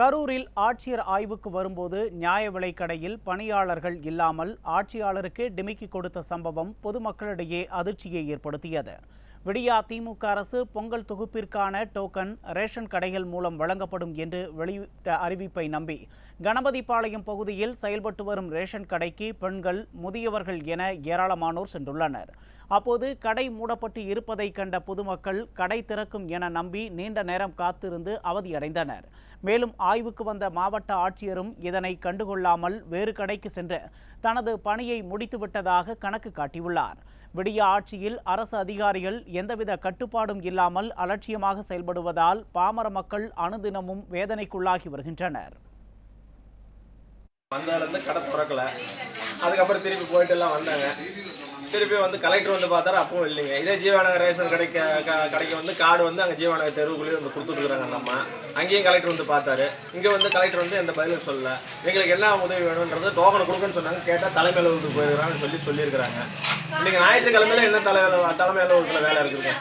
கரூரில் ஆட்சியர் ஆய்வுக்கு வரும்போது நியாய விலைக்கடையில் பணியாளர்கள் இல்லாமல் ஆட்சியாளருக்கு டிமிக்கி கொடுத்த சம்பவம் பொதுமக்களிடையே அதிர்ச்சியை ஏற்படுத்தியது. விடியா திமுக அரசு பொங்கல் தொகுப்பிற்கான டோக்கன் ரேஷன் கடைகள் மூலம் வழங்கப்படும் என்று வெளியிட்ட அறிவிப்பை நம்பி கணபதிபாளையம் பகுதியில் செயல்பட்டு வரும் ரேஷன் கடைக்கு பெண்கள் முதியவர்கள் என ஏராளமானோர் சென்றுள்ளனர். அப்போது கடை மூடப்பட்டு இருப்பதை கண்ட பொதுமக்கள் கடை திறக்கும் என நம்பி நீண்ட நேரம் காத்திருந்து அவதியடைந்தனர். மேலும் ஆய்வுக்கு வந்த மாவட்ட ஆட்சியரும் இதனை கண்டுகொள்ளாமல் வேறு கடைக்கு சென்று தனது பணியை முடித்துவிட்டதாக கணக்கு காட்டியுள்ளார். விடிய ஆட்சியில் அரசு அதிகாரிகள் எந்தவித கட்டுப்பாடும் இல்லாமல் அலட்சியமாக செயல்படுவதால் பாமர மக்கள் அனுதினமும் வேதனைக்குள்ளாகி வருகின்றனர். வந்ததுலேருந்து கடை திறக்கல. அதுக்கப்புறம் திருப்பி போயிட்டு எல்லாம் வந்தாங்க. திருப்பி வந்து கலெக்டர் வந்து பார்த்தாரு அப்பவும் இல்லைங்க. இதே ஜீவாநகர் ரேஷன் கடைக்க கடைக்கு வந்து கார்டு வந்து அங்கே ஜீவாநகர் தெருவுக்குள்ளேயே வந்து கொடுத்துட்ருக்குறாங்க அந்த அம்மா. அங்கேயும் கலெக்டர் வந்து பார்த்தாரு. இங்கே வந்து கலெக்டர் வந்து எந்த பதிலும் சொல்லல. எங்களுக்கு என்ன உதவி வேணுன்றது டோக்கன் கொடுக்குன்னு சொன்னாங்க. கேட்டால் தலைமை அலுவலகத்துக்கு போயிருக்கிறான்னு சொல்லி சொல்லியிருக்கிறாங்க. இன்னைக்கு ஞாயிற்றுக்கிழமையில என்ன தலைமை தலைமை அலுவலகத்தில் வேலை இருக்குதுங்க.